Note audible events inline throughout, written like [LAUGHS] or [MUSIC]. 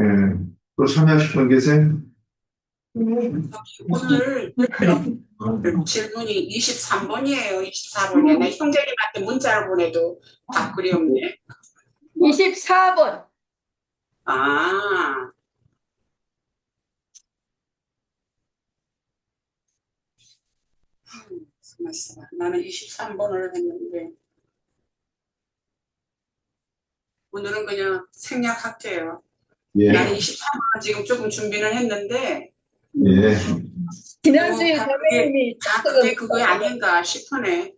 예. 또 참여하실 분 계세요? 네. 오늘 그 질문이 23번이에요. 24번에 나 형제님한테 문자를 보내도 답글이 없네. 24번. 아. 말씀. 나는 23번을 했는데 오늘은 그냥 생략할게요. 예. 나는 23번을 지금 조금 준비를 했는데 예. 지난주에 어, 선배님이 다 그게 그게 아닌가 싶으네.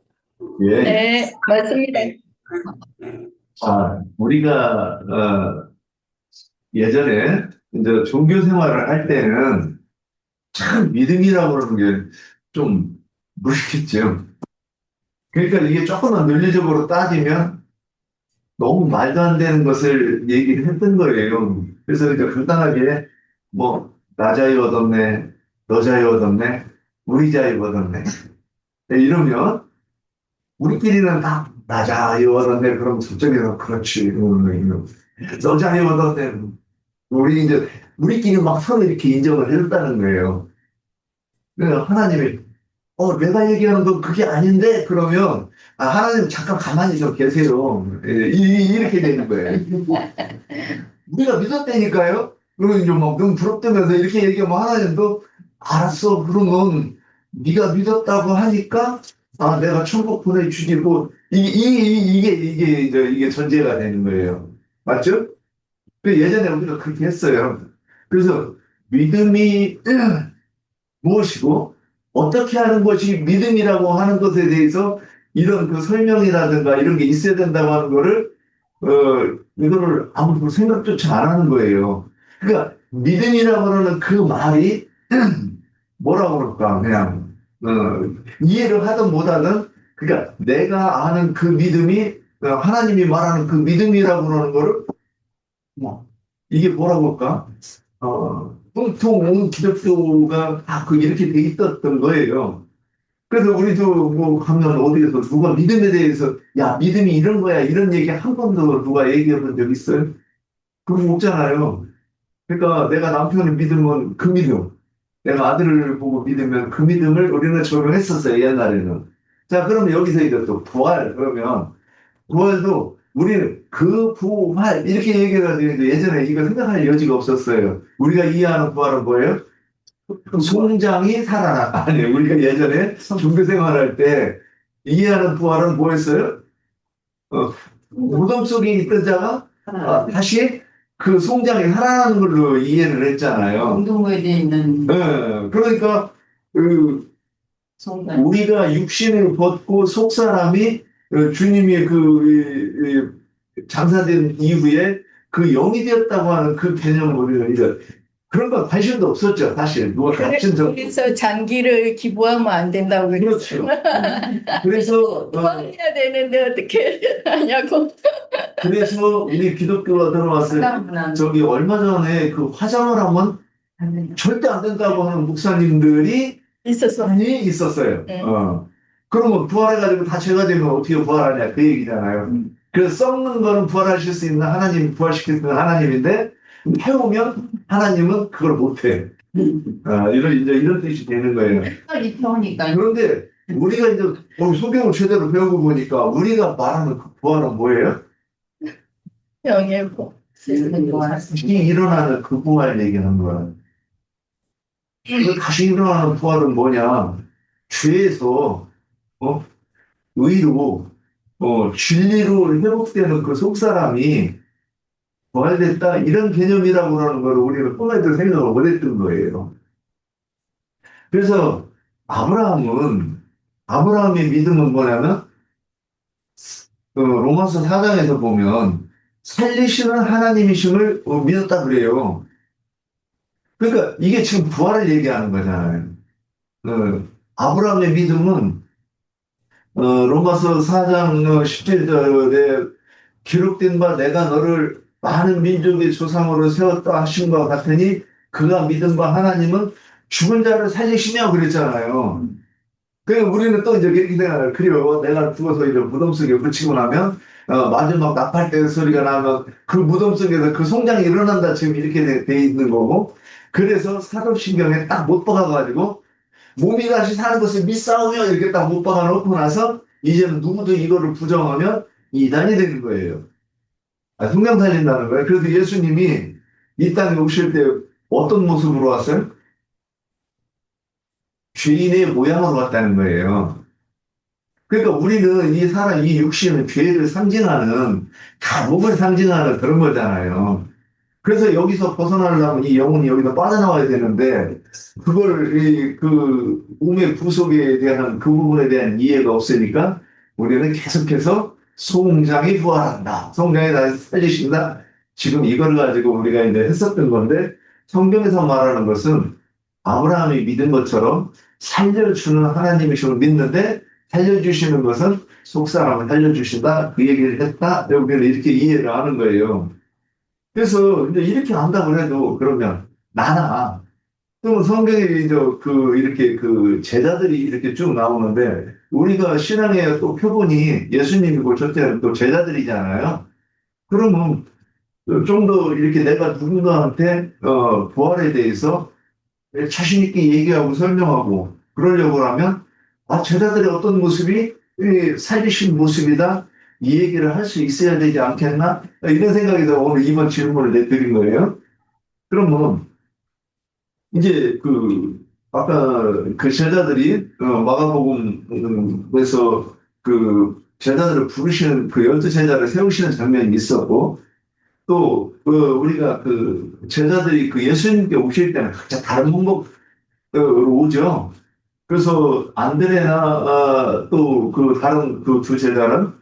예. 네, 맞습니다. 네. 자, 우리가, 어, 예전에, 이제 종교 생활을 할 때는 참 믿음이라고 그러는 게 좀 무식했죠. 그러니까 이게 조금만 논리적으로 따지면 너무 말도 안 되는 것을 얘기를 했던 거예요. 그래서 이제 간단하게 뭐, 나 자유 얻었네, 너 자유 얻었네, 우리 자유 얻었네. 이러면 우리끼리는 다 나 자유 얻었네. 그럼 저쪽에서 그렇지. 음, 너 자유 얻었네. 우리 이제 우리끼리 막 서로 이렇게 인정을 해줬다는 거예요. 그래서 하나님이 어 내가 얘기하는 건 그게 아닌데 그러면 아 하나님 잠깐 가만히 좀 계세요. 예, 이- 이렇게 되는 거예요. [LAUGHS] 우리가 믿었다니까요. 그리고 이제 막눈 부럽다면서 이렇게 얘기하면 하나님도 알았어. 그러면 네가 믿었다고 하니까 아 내가 천국 보내주지 뭐 이, 이, 이, 이게 이제 이게 전제가 되는 거예요. 맞죠? 그 예전에 우리가 그렇게 했어요. 그래서 믿음이 [CLEARS THROAT] 무엇이고 어떻게 하는 것이 믿음이라고 하는 것에 대해서 이런 그 설명이라든가 이런 게 있어야 된다고 하는 거를 어 이거를 아무도 생각조차 안 하는 거예요. 그러니까 믿음이라고 하는 그 말이 [CLEARS THROAT] 뭐라고 그럴까 그냥 어, 이해를 하든 못하든 그러니까 내가 아는 그 믿음이 어, 하나님이 말하는 그 믿음이라고 하는 거를 뭐 이게 뭐라고 할까? 어, 보통 기독교가 다 그 이렇게 돼 있었던 거예요. 그래서 우리도 뭐 가면 어디에서 누가 믿음에 대해서 야 믿음이 이런 거야 이런 얘기 한 번도 누가 얘기해 본 적 있어요? 그거 없잖아요. 그러니까 내가 남편을 믿으면 그 믿음, 내가 아들을 보고 믿으면 그 믿음을 우리는 적용했었어요 옛날에는. 자 그러면 여기서 이제 또 부활 그러면 부활도 우리는 그 부활 이렇게 얘기해가지고 이제 예전에 이거 생각할 여지가 없었어요. 우리가 이해하는 부활은 뭐예요? 송장이 살아나. [LAUGHS] 아니 우리가 예전에 종교 생활할 때 이해하는 부활은 뭐였어요? 어, 무덤 속에 있던 자가 아, 다시 그 송장이 살아나는 걸로 이해를 했잖아요. 돼 있는 예, 그러니까 그 우리가 육신을 벗고 속 사람이 어, 주님이 그 장사된 이후에 그 영이 되었다고 하는 그 개념을 우리가 이제 그런 건 관심도 없었죠 사실 누가 같은 정 그래서 장기를 기부하면 안 된다고 그렇죠. 그랬어요. [LAUGHS] 그래서 어, 도와줘야 되는데 어떻게 [LAUGHS] 하냐고. 그래서 우리 기독교가 들어왔을 때 저기 얼마 전에 그 화장을 하면 안. 절대 안 된다고 하는 목사님들이 있었어. 많이 있었어요. 네. 어. 그러면 부활해가지고 다 죄가 되면 어떻게 부활하냐 그 얘기잖아요. 음. 그래서 썩는 거는 부활하실 수 있는 하나님, 부활시킬 수 있는 하나님인데 해오면 하나님은 그걸 못해. 아, 이런 이제 이런 뜻이 되는 거예요. 그런데 우리가 이제 어, 성경을 제대로 배우고 보니까 우리가 말하는 그 부활은 뭐예요? 영예고. 다시 일어나는 그 부활 얘기하는 거야. 그 다시 일어나는 부활은 뭐냐? 죄에서 어? 의로 어, 진리로 회복되는 그 속사람이 부활됐다 이런 개념이라고 하는 걸 우리는 꿈에도 생각을 못 했던 거예요. 그래서 아브라함은 아브라함의 믿음은 뭐냐면 그 로마서 4장에서 보면 살리시는 하나님이심을 어, 믿었다 그래요. 그러니까 이게 지금 부활을 얘기하는 거잖아요. 어, 아브라함의 믿음은 어, 로마서 4장 17절에 기록된 바 내가 너를 많은 민족의 조상으로 세웠다 하신 것 같으니 그가 믿은 바 하나님은 죽은 자를 살리시며 그랬잖아요. 그러니까 우리는 또 이제 이렇게 생각해요. 그래요. 내가 죽어서 이제 무덤 속에 묻히고 나면 어, 마지막 나팔대 소리가 나면 그 무덤 속에서 그 송장이 일어난다 지금 이렇게 돼, 돼 있는 거고 그래서 사도신경에 딱 못 박아가지고 몸이 다시 사는 것을 믿사오며 이렇게 딱 못 박아 놓고 나서 이제는 누구도 이거를 부정하면 이단이 되는 거예요. 아, 성경 살린다는 거예요. 그래서 예수님이 이 땅에 오실 때 어떤 모습으로 왔어요? 죄인의 모양으로 왔다는 거예요. 그러니까 우리는 이 사람, 이 육신은 죄를 상징하는, 감옥을 상징하는 그런 거잖아요. 그래서 여기서 벗어나려면 이 영혼이 여기서 빠져나와야 되는데, 그걸, 이, 그, 몸의 구속에 대한 그 부분에 대한 이해가 없으니까, 우리는 계속해서 송장이 부활한다. 송장이 다시 살리신다. 지금 이걸 가지고 우리가 이제 했었던 건데, 성경에서 말하는 것은 아브라함이 믿은 것처럼 살려주는 하나님이심을 믿는데, 살려주시는 것은 속 사람을 살려주신다. 그 얘기를 했다. 여기는 이렇게 이해를 하는 거예요. 그래서 이제 이렇게 안다고 해도 그러면 나나 또 성경에 이제 그 이렇게 그 제자들이 이렇게 쭉 나오는데 우리가 신앙의 또 표본이 예수님이고 저때는 또 제자들이잖아요. 그러면 좀 더 이렇게 내가 누군가한테 어 부활에 대해서 자신 있게 얘기하고 설명하고 그러려고 하면 아 제자들의 어떤 모습이 이 살리신 모습이다 이 얘기를 할 수 있어야 되지 않겠나 이런 생각에서 오늘 이번 질문을 내드린 거예요. 그러면 이제 그 아까 그 제자들이 어, 마가복음에서 그 제자들을 부르시는 그 열두 제자를 세우시는 장면이 있었고 또 그 우리가 그 제자들이 그 예수님께 오실 때는 각자 다른 방법으로 오죠. 그래서 안드레나 또 그 다른 그 두 제자는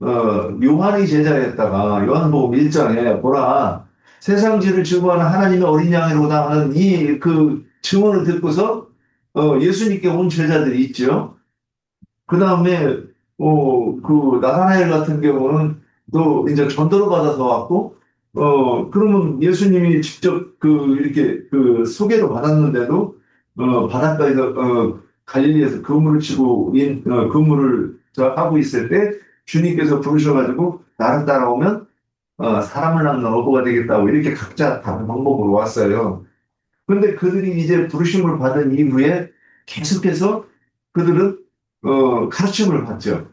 어, 요한이 제자였다가 요한복음 1장에 보라 세상 죄를 증오하는 하나님의 어린 양이로다 하는 이 그 증언을 듣고서 어, 예수님께 온 제자들이 있죠. 그 다음에 어, 그 나사나엘 같은 경우는 또 이제 전도를 받아서 왔고 어 그러면 예수님이 직접 그 이렇게 그 소개를 받았는데도 어 바닷가에서 어 갈릴리에서 그물을 치고 인, 어, 그물을 저 하고 있을 때 주님께서 부르셔가지고 나를 따라오면 어, 사람을 낳는 어부가 되겠다고 이렇게 각자 다른 방법으로 왔어요. 그런데 그들이 이제 부르심을 받은 이후에 계속해서 그들은 어, 가르침을 받죠.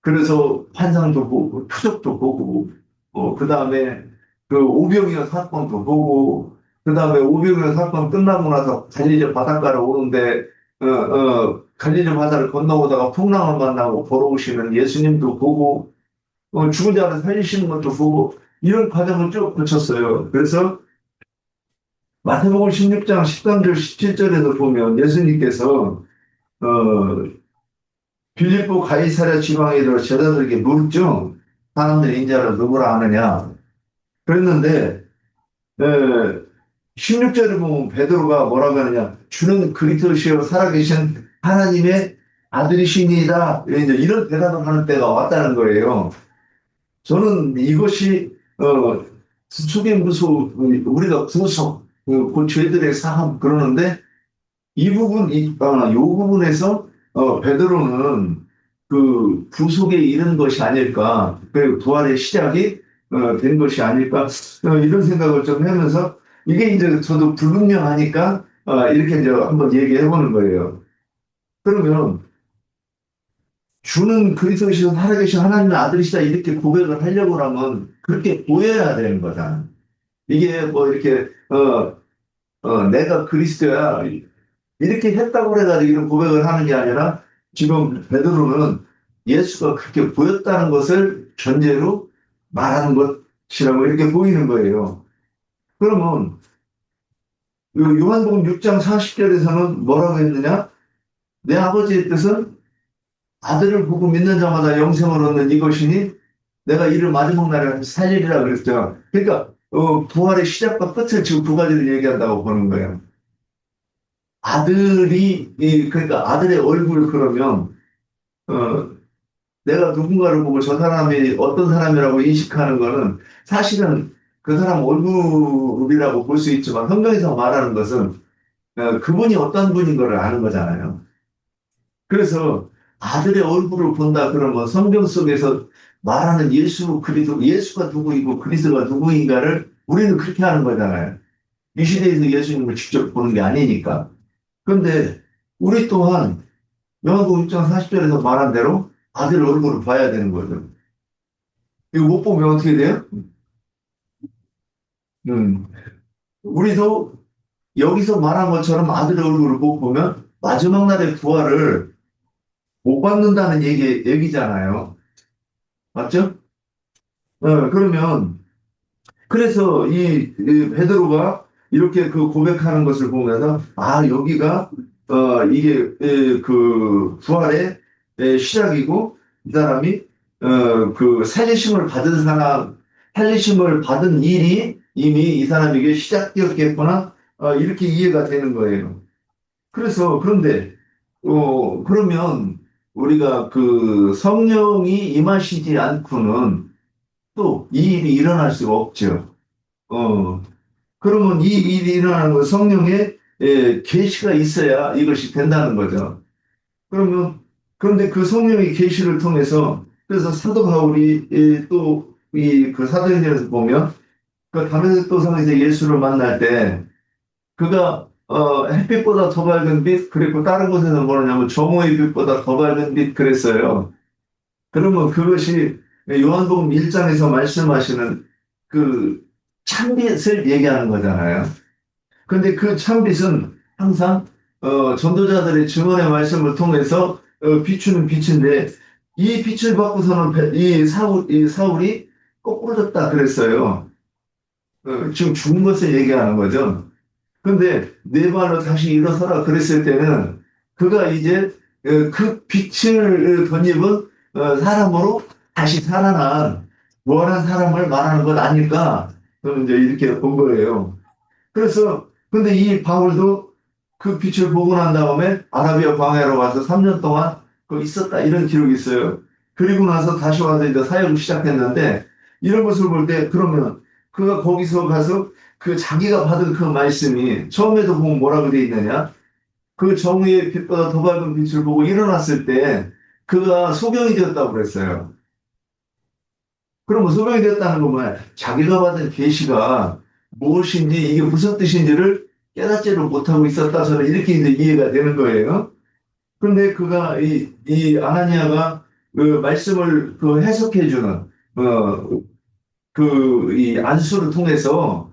그래서 환상도 보고 표적도 보고 어, 그 다음에 그 오병이어 사건도 보고 그 다음에 오병이어 사건 끝나고 나서 갈릴리 바닷가를 오는데 어, 어, 갈릴리 바다를 건너오다가 풍랑을 만나고 보러 오시는 예수님도 보고 어, 죽은 자를 살리시는 것도 보고 이런 과정을 쭉 거쳤어요. 그래서 마태복음 16장 13절 17절에도 보면 예수님께서 어, 빌립보 가이사랴 지방에 들어 제자들에게 묻죠. 사람들의 인자를 누구라 하느냐. 그랬는데 에, 16절에 보면 베드로가 뭐라고 하느냐. 주는 그리스도시여 살아계신 하나님의 아들이시니이다. 이런 대답을 하는 때가 왔다는 거예요. 저는 이것이 어 수축의 무소 우리가 구속 그, 그 죄들의 사함 그러는데 이 부분 이 어, 요 부분에서 어 베드로는 그 구속에 이른 것이 아닐까 그 부활의 시작이 어, 된 것이 아닐까 어, 이런 생각을 좀 하면서 이게 이제 저도 불분명하니까 어, 이렇게 이제 한번 얘기해 보는 거예요. 그러면 주는 그리스도시서 살아계신 하나님의 아들이시다 이렇게 고백을 하려고 하면 그렇게 보여야 되는 거다. 이게 뭐 이렇게 어, 어 내가 그리스도야 이렇게 했다고 해가지고 이런 고백을 하는 게 아니라 지금 베드로는 예수가 그렇게 보였다는 것을 전제로 말하는 것이라고 이렇게 보이는 거예요. 그러면 요 요한복음 6장 40절에서는 뭐라고 했느냐? 내 아버지의 뜻은 아들을 보고 믿는 자마다 영생을 얻는 이것이니 내가 이를 마지막 날에 살리리라 그랬죠. 그러니까 어, 부활의 시작과 끝을 지금 두 가지를 얘기한다고 보는 거예요. 아들이 이 그러니까 아들의 얼굴 그러면 어, 내가 누군가를 보고 저 사람이 어떤 사람이라고 인식하는 거는 사실은 그 사람 얼굴이라고 볼 수 있지만 성경에서 말하는 것은 어, 그분이 어떤 분인 걸 아는 거잖아요. 그래서 아들의 얼굴을 본다 그러면 성경 속에서 말하는 예수 그리스도 예수가 누구이고 그리스도가 누구인가를 우리는 그렇게 하는 거잖아요. 이 시대에서 예수님을 직접 보는 게 아니니까. 그런데 우리 또한 요한복음 6장 40절에서 말한 대로 아들 얼굴을 봐야 되는 거죠. 이거 못 보면 어떻게 돼요? 음. 우리도 여기서 말한 것처럼 아들 얼굴을 못 보면 마지막 날의 부활을 못 받는다는 얘기, 얘기잖아요. 맞죠? 어, 그러면, 그래서 이, 이 베드로가 이렇게 그 고백하는 것을 보면서, 아, 여기가, 어, 이게, 에, 그, 부활의 에, 시작이고, 이 사람이, 어, 그, 살리심을 받은 사람, 살리심을 받은 일이 이미 이 사람에게 시작되었겠구나, 어, 이렇게 이해가 되는 거예요. 그래서, 그런데, 어, 그러면, 우리가 그 성령이 임하시지 않고는 또 이 일이 일어날 수가 없죠. 어, 그러면 이 일이 일어나는 건 성령의 예, 계시가 있어야 이것이 된다는 거죠. 그러면 그런데 그 성령의 계시를 통해서 그래서 사도 바울이 예, 또이 그 사도행전에서 보면 그 다메섹 도상에서 예수를 만날 때 그가 어, 햇빛보다 더 밝은 빛, 그리고 다른 곳에서 뭐냐면 정오의 빛보다 더 밝은 빛 그랬어요. 그러면 그것이 요한복음 1장에서 말씀하시는 그 참빛을 얘기하는 거잖아요. 근데 그 참빛은 항상 어, 전도자들의 증언의 말씀을 통해서 어, 비추는 빛인데 이 빛을 받고서는 베- 이 사울, 이 사울이 거꾸로졌다 그랬어요. 어, 지금 죽은 것을 얘기하는 거죠. 근데 네 발로 다시 일어서라 그랬을 때는 그가 이제 어, 그 빛을 덧입은 어, 사람으로 다시 살아난 부활한 사람을 말하는 것 아닐까 저는 이제 이렇게 본 거예요. 그래서 근데 이 바울도 그 빛을 보고 난 다음에 아라비아 광야로 가서 3년 동안 그 있었다 이런 기록이 있어요. 그리고 나서 다시 와서 이제 사역을 시작했는데 이런 것을 볼 때 그러면 그가 거기서 가서 그 자기가 받은 그 말씀이 처음에도 보면 뭐라고 돼 있느냐? 그 정의의 빛보다 더 밝은 빛을 보고 일어났을 때 그가 소경이 되었다고 그랬어요. 그러면 소경이 되었다는 건 뭐야? 자기가 받은 계시가 무엇인지 이게 무슨 뜻인지를 깨닫지를 못하고 있었다. 저는 이렇게 이제 이해가 되는 거예요. 그런데 그가 이, 이 아나니아가 그 말씀을 그 해석해 주는 어, 그 이 안수를 통해서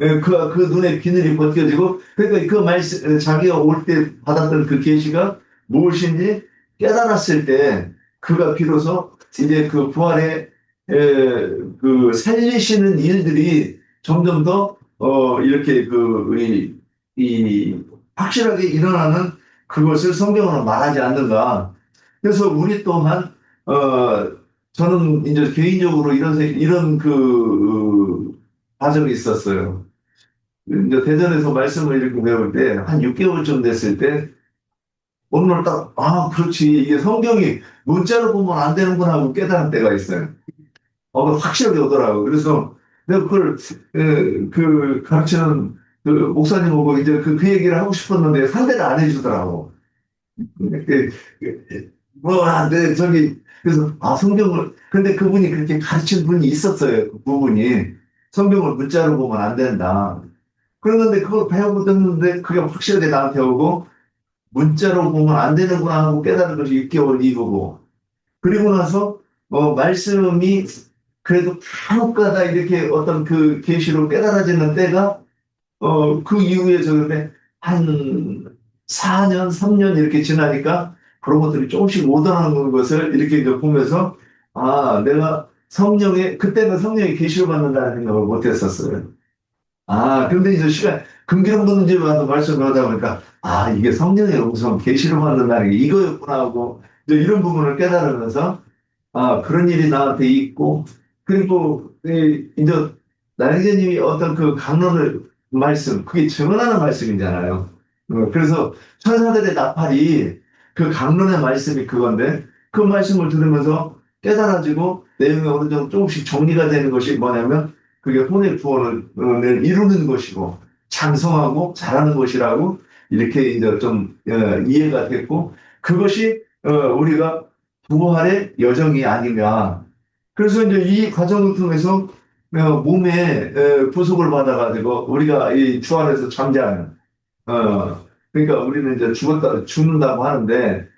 예, 그, 그 눈에 비늘이 벗겨지고, 그러니까 그 말씀, 자기가 올 때 받았던 그 계시가 무엇인지 깨달았을 때, 그가 비로소 이제 그 부활의, 에, 그 살리시는 일들이 점점 더, 어, 이렇게 그, 이, 이, 확실하게 일어나는 그것을 성경으로 말하지 않는가. 그래서 우리 또한, 어, 저는 이제 개인적으로 이런, 생- 이런 그, 어, 과정이 있었어요. 이제 대전에서 말씀을 이렇게 배울 때, 한 6개월쯤 됐을 때, 어느 날 딱, 아, 그렇지. 이게 성경이 문자로 보면 안 되는구나 하고 깨달은 때가 있어요. 어, 확실하게 오더라고요. 그래서 내가 그걸, 에, 그, 가르치는 그 목사님 오고 이제 그, 그 얘기를 하고 싶었는데 상대를 안 해주더라고. 그, 그, 뭐, 안 돼. 저기, 그래서, 아, 성경을, 근데 그분이 그렇게 가르친 분이 있었어요. 그 부분이. 성경을 문자로 보면 안 된다. 그러는데 그걸 배우고 듣는데 그게 확실하게 나한테 오고 문자로 보면 안 되는구나 하고 깨달은 것이 6개월 이후고 그리고 나서 어 말씀이 그래도 간혹가다 이렇게 어떤 그 계시로 깨달아지는 때가 어 그 이후에 저런데 한 4년, 3년 이렇게 지나니까 그런 것들이 조금씩 묻어나는 것을 이렇게 이제 보면서 아 내가 성령의 그때는 성령의 계시를 받는다는 생각을 못 했었어요. 아, 근데 이제 시간, 붓는 집에 와서 말씀을 하다 보니까, 아, 이게 성령의 음성, 계시를 받는다는 게 이거였구나 하고, 이제 이런 부분을 깨달으면서, 아, 그런 일이 나한테 있고, 그리고, 이, 이제, 나영재님이 어떤 그 강론을, 말씀, 그게 증언하는 말씀이잖아요. 어, 그래서 천사들의 나팔이 그 강론의 말씀이 그건데, 그 말씀을 들으면서 깨달아지고, 내용이 어느 정도 조금씩 정리가 되는 것이 뭐냐면, 그게 혼의 구원을 어, 이루는 것이고 장성하고 잘하는 것이라고 이렇게 이제 좀 어, 이해가 됐고 그것이 어, 우리가 부활의 여정이 아닌가 그래서 이제 이 과정을 통해서 어, 몸에 어, 부속을 받아가지고 우리가 이 주 안에서 잠자는 어 그러니까 우리는 이제 죽었다 죽는다고 하는데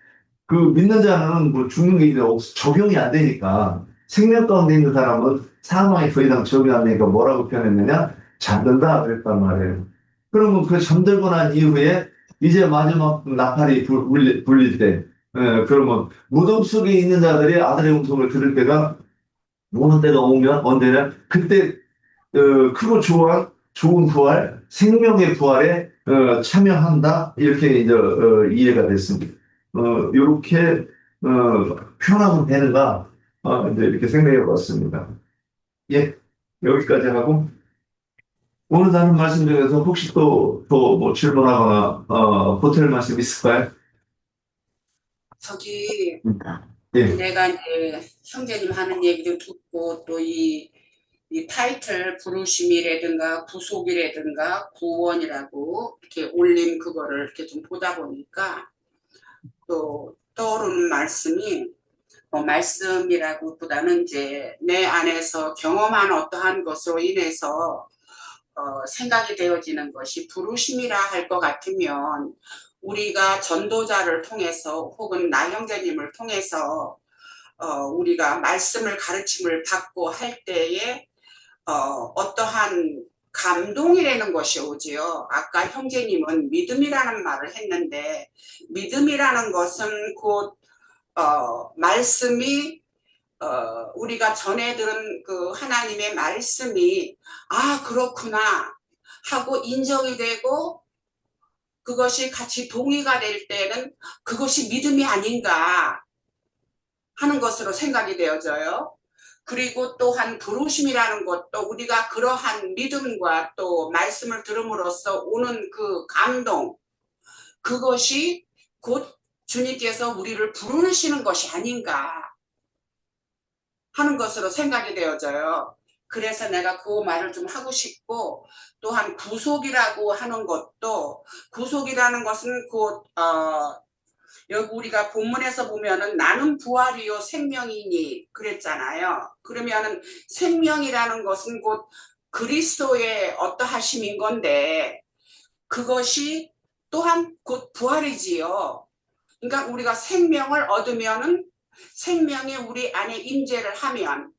그 믿는 자는 뭐 죽는 게 이제 없- 적용이 안 되니까 생명 가운데 있는 사람은 사망이 더 이상 적용이 안 되니까 뭐라고 표현했느냐 잠든다 그랬단 말이에요. 그러면 그 잠들고 난 이후에 이제 마지막 나팔이 불릴 때 예, 그러면 무덤 속에 있는 자들이 아들의 음성을 들을 때가 오는 때가 오면 언제냐 그때 어, 크고 좋아 좋은 부활 생명의 부활에 어, 참여한다 이렇게 이제 어, 이해가 됐습니다. 어, 이렇게 어, 표현하면 되는가 어, 이제 이렇게 생각해 봤습니다. 예 여기까지 하고 오늘 나눈 말씀 중에서 혹시 또 또 뭐 질문하거나 어, 보탤 말씀 있을까요? 저기 예. 내가 이제 형제님 하는 얘기도 듣고 또 이 이 타이틀 부르심이라든가 구속이라든가 구원이라고 이렇게 올린 그거를 이렇게 좀 보다 보니까 또 떠오르는 말씀이 뭐 말씀이라고보다는 이제 내 안에서 경험한 어떠한 것으로 인해서 어, 생각이 되어지는 것이 부르심이라 할 것 같으면 우리가 전도자를 통해서 혹은 나 형제님을 통해서 어, 우리가 말씀을 가르침을 받고 할 때에 어, 어떠한 감동이라는 것이 오지요. 아까 형제님은 믿음이라는 말을 했는데 믿음이라는 것은 곧 어, 말씀이 어, 우리가 전에 들은 그 하나님의 말씀이 아 그렇구나 하고 인정이 되고 그것이 같이 동의가 될 때는 그것이 믿음이 아닌가 하는 것으로 생각이 되어져요. 그리고 또한 부르심이라는 것도 우리가 그러한 믿음과 또 말씀을 들음으로써 오는 그 감동 그것이 곧 주님께서 우리를 부르시는 것이 아닌가 하는 것으로 생각이 되어져요. 그래서 내가 그 말을 좀 하고 싶고 또한 구속이라고 하는 것도 구속이라는 것은 곧 어, 여기 우리가 본문에서 보면은 나는 부활이요 생명이니 그랬잖아요. 그러면은 생명이라는 것은 곧 그리스도의 어떠하심인 건데 그것이 또한 곧 부활이지요. 그러니까 우리가 생명을 얻으면은 생명이 우리 안에 임재를 하면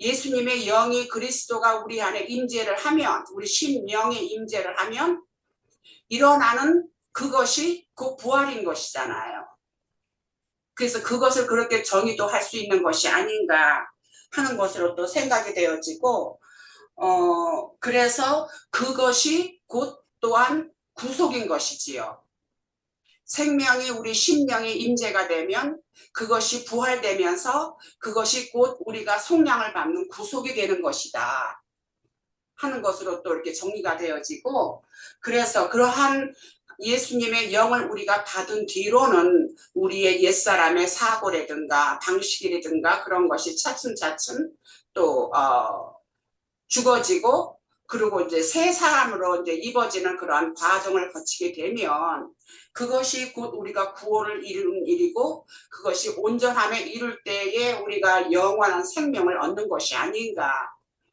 예수님의 영이 그리스도가 우리 안에 임재를 하면 우리 신명의 임재를 하면 일어나는 그것이 그 부활인 것이잖아요. 그래서 그것을 그렇게 정의도 할 수 있는 것이 아닌가 하는 것으로 또 생각이 되어지고 어 그래서 그것이 곧 또한 구속인 것이지요. 생명이 우리 심령의 임재가 되면 그것이 부활되면서 그것이 곧 우리가 속량을 받는 구속이 되는 것이다 하는 것으로 또 이렇게 정리가 되어지고 그래서 그러한 예수님의 영을 우리가 받은 뒤로는 우리의 옛사람의 사고라든가 방식이라든가 그런 것이 차츰차츰 또 어, 죽어지고 그리고 이제 새 사람으로 이제 입어지는 그러한 과정을 거치게 되면 그것이 곧 우리가 구원을 이루는 일이고 그것이 온전함에 이룰 때에 우리가 영원한 생명을 얻는 것이 아닌가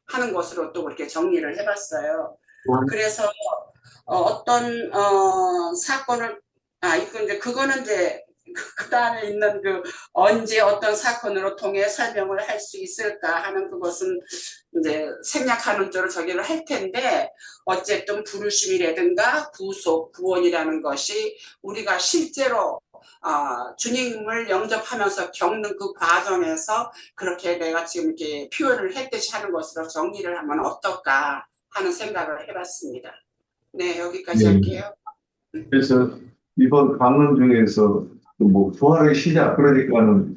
하는 것으로 또 그렇게 정리를 해봤어요. 그래서 어, 어떤 어, 사건을 아 이거 이제 그거는 이제 그 다음에 있는 그 언제 어떤 사건으로 통해 설명을 할 수 있을까 하는 그것은 이제 생략하는 쪽으로 저기를 할 텐데 어쨌든 부르심이라든가 구속 구원이라는 것이 우리가 실제로 아, 주님을 영접하면서 겪는 그 과정에서 그렇게 내가 지금 이렇게 표현을 했듯이 하는 것으로 정리를 하면 어떨까 하는 생각을 해봤습니다. 네, 여기까지 네. 할게요. 그래서 이번 강론 중에서 뭐 부활의 시작 그러니까는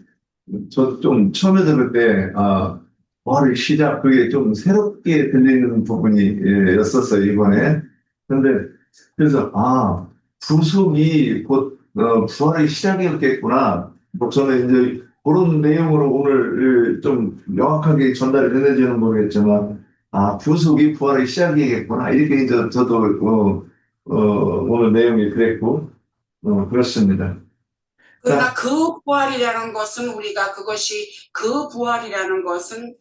저 좀 처음에 들을 때 아, 부활의 시작 그게 좀 새롭게 들리는 부분이 예, 이번에. 근데 그래서 아 부속이 곧 어, 부활의 시작이었겠구나. 뭐 저는 이제 그런 내용으로 오늘 예, 좀 명확하게 전달이 되는지는 모르겠지만 아 부속이 부활의 시작이겠구나 이렇게 이제 저도 어, 어, 오늘 내용이 그랬고 어, 그렇습니다. 그러나 그 부활이라는 것은 우리가 그것이 그 부활이라는 것은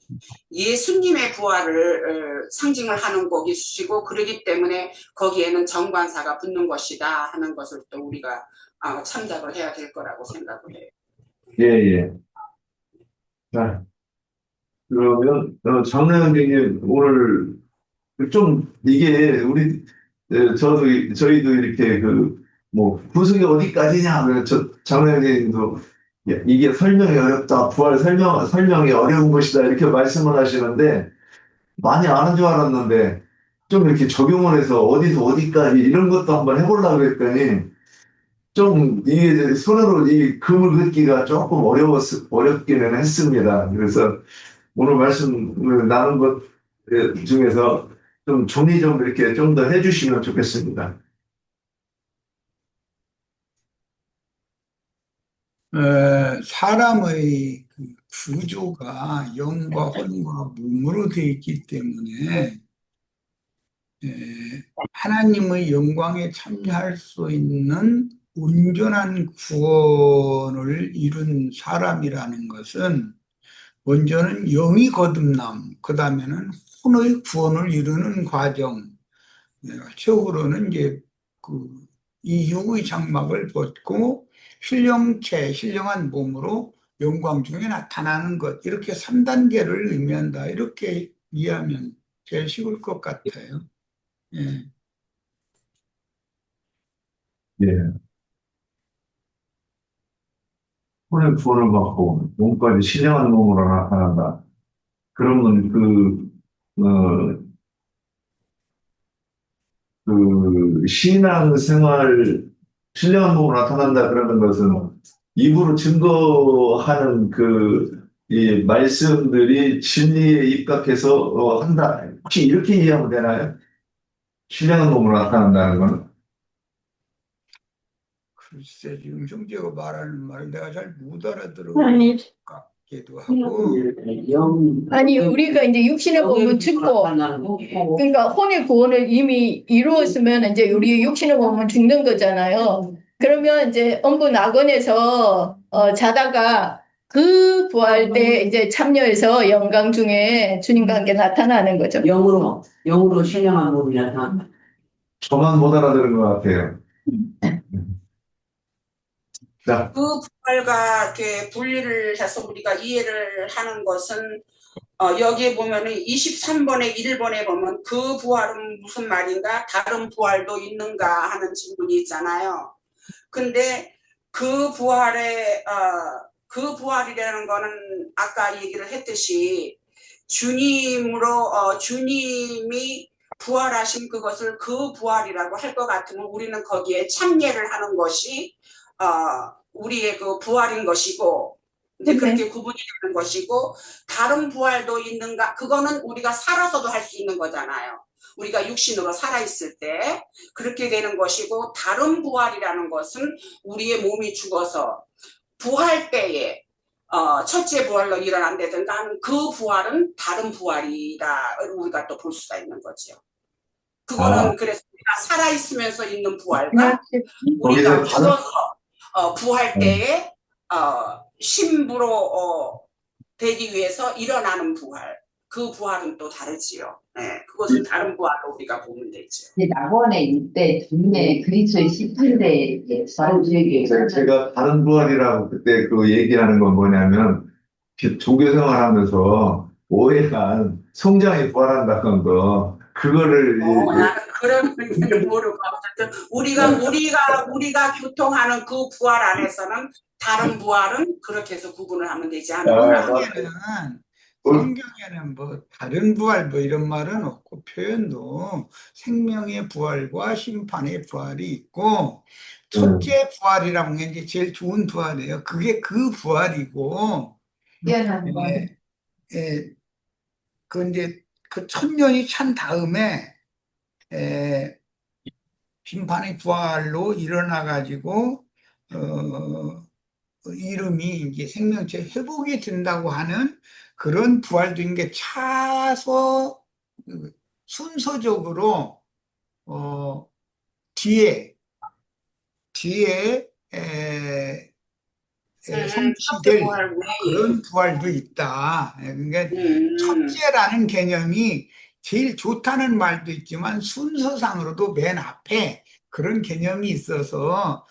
예수님의 부활을 어, 상징을 하는 것이고 그러기 때문에 거기에는 정관사가 붙는 것이다 하는 것을 또 우리가 어, 참작을 해야 될 거라고 생각을 해요. 예, 예. 자, 그러면, 어, 장래 선생님, 오늘, 좀, 이게, 우리, 에, 저도, 저희도 이렇게, 그, 뭐, 구속이 어디까지냐, 그래서 저, 장래 선생님도, 야, 이게 설명이 어렵다, 부활 설명, 설명이 어려운 것이다, 이렇게 말씀을 하시는데, 많이 아는 줄 알았는데, 좀 이렇게 적용을 해서 어디서 어디까지 이런 것도 한번 해보려고 했더니, 좀 이게 손으로 이 금을 긋기가 조금 어려웠 어렵기는 했습니다. 그래서 오늘 말씀 나눈 것 중에서 좀 정리 좀 이렇게 좀 더 해주시면 좋겠습니다. 어, 사람의 그 구조가 영과 혼과 몸으로 되어 있기 때문에 에, 하나님의 영광에 참여할 수 있는 온전한 구원을 이룬 사람이라는 것은 먼저는 영이 거듭남, 그 다음에는 혼의 구원을 이루는 과정, 네, 최후로는 이제 그이 육의 장막을 벗고 신령체, 신령한 몸으로 영광 중에 나타나는 것, 이렇게 3단계를 의미한다. 이렇게 이해하면 제일 쉬울 것 같아요. 예. 예. 혼의 구원을 받고 몸까지 신령한 몸으로 나타난다. 그러면 그, 어, 그 신앙 생활 신령한 몸으로 나타난다 그러는 것은 입으로 증거하는 그 이 말씀들이 진리에 입각해서 어, 한다. 혹시 이렇게 이해하면 되나요? 신령한 몸으로 나타난다는 건? 글쎄, 지금 형제가 말하는 말을 내가 잘 못 알아들어 아니, 같기도 하고, 아니 우리가 이제 육신의 몸을 죽고 그러니까 혼의 구원을 이미 이루었으면 이제 우리 육신의 몸은 죽는 거잖아요. 그러면 이제 엄부 낙원에서 어, 자다가 그 부활 때 이제 참여해서 영광 중에 주님과 함께 나타나는 거죠. 영으로 영으로 신령한 몸이라서 저만 못 알아들은 것 같아요. 자, 그 부활과 이렇게 분리를 해서 우리가 이해를 하는 것은 어, 여기에 보면은 23번에 1번에 보면 그 부활은 무슨 말인가? 다른 부활도 있는가 하는 질문이 있잖아요. 근데 그 부활에 어, 그 부활이라는 거는 아까 얘기를 했듯이 주님으로 어, 주님이 부활하신 그것을 그 부활이라고 할 것 같으면 우리는 거기에 참여를 하는 것이 어, 우리의 그 부활인 것이고 이제 네. 그렇게 구분이 되는 것이고 다른 부활도 있는가 그거는 우리가 살아서도 할 수 있는 거잖아요. 우리가 육신으로 살아 있을 때 그렇게 되는 것이고 다른 부활이라는 것은 우리의 몸이 죽어서 부활 때에 어, 첫째 부활로 일어난다든가 하는 그 부활은 다른 부활이다 우리가 또 볼 수가 있는 거죠. 그거는 아. 그래서 우리가 살아 있으면서 있는 부활과 거기서 우리가 다른- 죽어서 어, 부활 음. 때에 어, 신부로 어, 되기 위해서 일어나는 부활 그 부활은 또 다르지요. 네, 그것은 다른 부활로 우리가 보면 되죠. 낙원에 이때 중에 그리스도의 18대 다른 지역에 제가, 제가 다른 부활이라고 그때 그 얘기하는 건 뭐냐면 그 종교 생활하면서 오해한 성장이 부활한다는 거 그거를 어, 나는 그런 의미는 모르고 어쨌든 우리가 우리가 우리가 교통하는 그 부활 안에서는 다른 부활은 그렇게 해서 구분을 하면 되지 아, 않을까. 성경에는 성경에는 뭐 다른 부활 뭐 이런 말은 없고 표현도 생명의 부활과 심판의 부활이 있고 첫째 부활이라는 게 이제 제일 좋은 부활이에요. 그게 그 부활이고 거. 예, 예, 그 이제 그 천년이 찬 다음에 에, 심판의 부활로 일어나 가지고 어, 이름이 이제 생명체 회복이 된다고 하는 그런 부활적인 게 차서 그 순서적으로 어, 뒤에 뒤에 에, 예, 음, 성취될. 그런 부활도 있다. 예, 그러니까 음, 첫째라는 개념이 제일 좋다는 말도 있지만 순서상으로도 맨 앞에 그런 개념이 있어서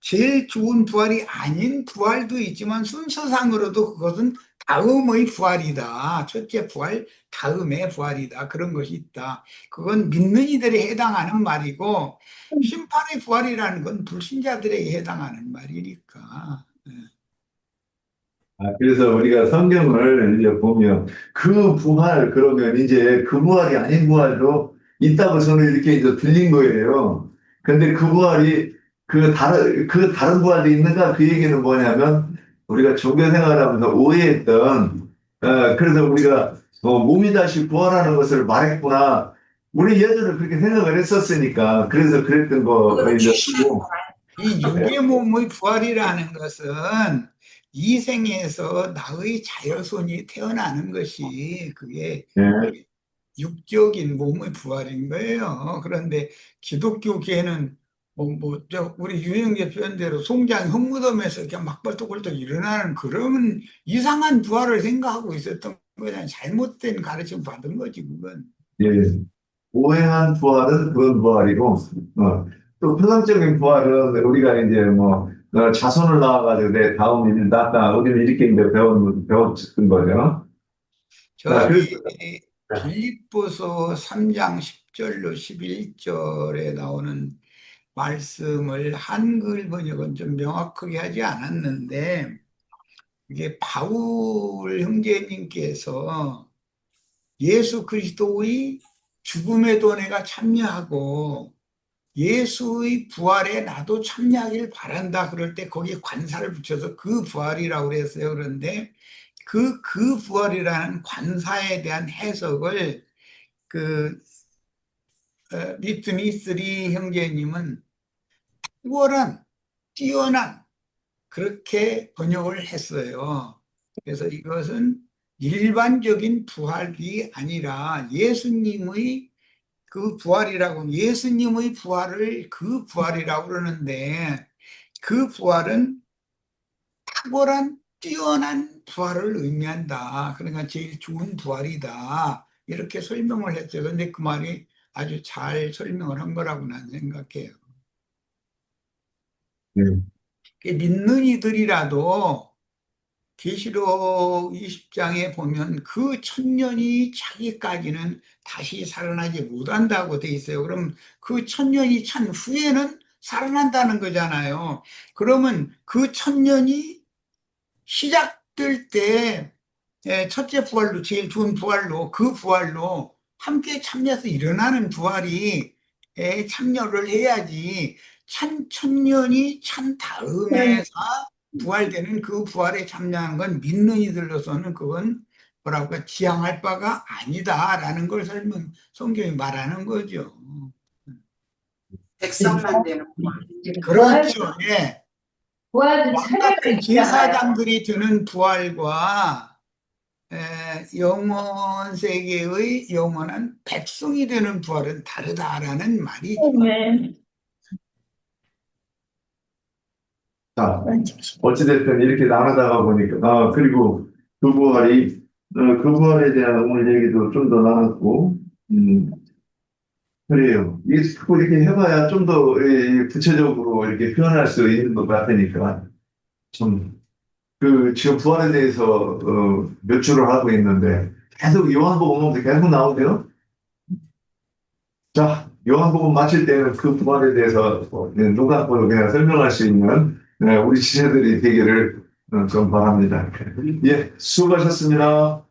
제일 좋은 부활이 아닌 부활도 있지만 순서상으로도 그것은 다음의 부활이다. 첫째 부활, 다음의 부활이다. 그런 것이 있다. 그건 믿는 이들에 해당하는 말이고 심판의 부활이라는 건 불신자들에게 해당하는 말이니까. 아, 그래서 우리가 성경을 이제 보면 그 부활 그러면 이제 그 부활이 아닌 부활도 있다고 저는 이렇게 이제 들린 거예요. 근데 그 부활이 그 다른 그 다른 부활도 있는가 그 얘기는 뭐냐면 우리가 종교 생활하면서 오해했던 어, 그래서 우리가 어, 몸이 다시 부활하는 것을 말했구나. 우리 예전에 그렇게 생각을 했었으니까 그래서 그랬던 거 그거는 이제 귀신의 보고 이 육의 몸의 부활이라는 것은 이 생에서 나의 자녀손이 태어나는 것이 그게 예. 육적인 몸의 부활인 거예요. 그런데 기독교계는 뭐, 뭐, 저, 우리 유영재 표현대로 송장 흙무덤에서 이렇게 막 벌떡벌떡 일어나는 그런 이상한 부활을 생각하고 있었던 거냐. 잘못된 가르침 받은 거지, 그건. 예. 오해한 부활은 그건 부활이고, 어, 또 표상적인 부활은 우리가 이제 뭐, 어, 자손을 낳아가지고 내 다음 일 낳다, 우리는 이렇게 이제 배운, 배웠던 거죠. 그래서- 빌립보서 3장 10절로 11절에 나오는 말씀을 한글 번역은 좀 명확하게 하지 않았는데 이게 바울 형제님께서 예수 그리스도의 죽음에도 내가 참여하고 예수의 부활에 나도 참여하길 바란다 그럴 때 거기에 관사를 붙여서 그 부활이라고 그랬어요. 그런데 그, 그 부활이라는 관사에 대한 해석을 그, 어, 리트니 쓰리 형제님은 탁월한, 뛰어난, 그렇게 번역을 했어요. 그래서 이것은 일반적인 부활이 아니라 예수님의 그 부활이라고, 예수님의 부활을 그 부활이라고 그러는데 그 부활은 탁월한 뛰어난 부활을 의미한다. 그러니까 제일 좋은 부활이다. 이렇게 설명을 했어요. 근데 그 말이 아주 잘 설명을 한 거라고 난 생각해요. 음. 믿는 이들이라도 계시록 20장에 보면 그 천년이 차기까지는 다시 살아나지 못한다고 돼 있어요. 그럼 그 천년이 찬 후에는 살아난다는 거잖아요. 그러면 그 천년이 시작될 때 예, 첫째 부활로 제일 좋은 부활로 그 부활로 함께 참여해서 일어나는 부활이 에 참여를 해야지 찬 천년이 찬 다음에 부활되는 그 부활에 참여하는 건 믿는 이들로서는 그건 뭐라고 할까 지향할 바가 아니다라는 걸 설명 성경이 말하는 거죠. 백성만 되는 부활. 그렇죠. 예. 있잖아요. 제사장들이 드는 부활과 에, 영원 세계의 영원한 백성이 되는 부활은 다르다라는 말이죠. 네. 자, 어찌됐든 이렇게 나누다가 보니까, 아, 그리고 그 부활이, 어, 그 부활에 대한 오늘 얘기도 좀 더 나눴고, 음, 그래요. 이렇게 해봐야 좀 더 구체적으로 이렇게 표현할 수 있는 것 같으니까, 좀, 그, 지금 부활에 대해서, 어, 몇 주를 하고 있는데, 계속 요한복음 보면 계속 나오죠? 자, 요한복음 마칠 때는 그 부활에 대해서 어, 누가 보고 그냥 설명할 수 있는 네, 우리 지체들이 되기를 어, 좀 바랍니다. 예, 수고하셨습니다.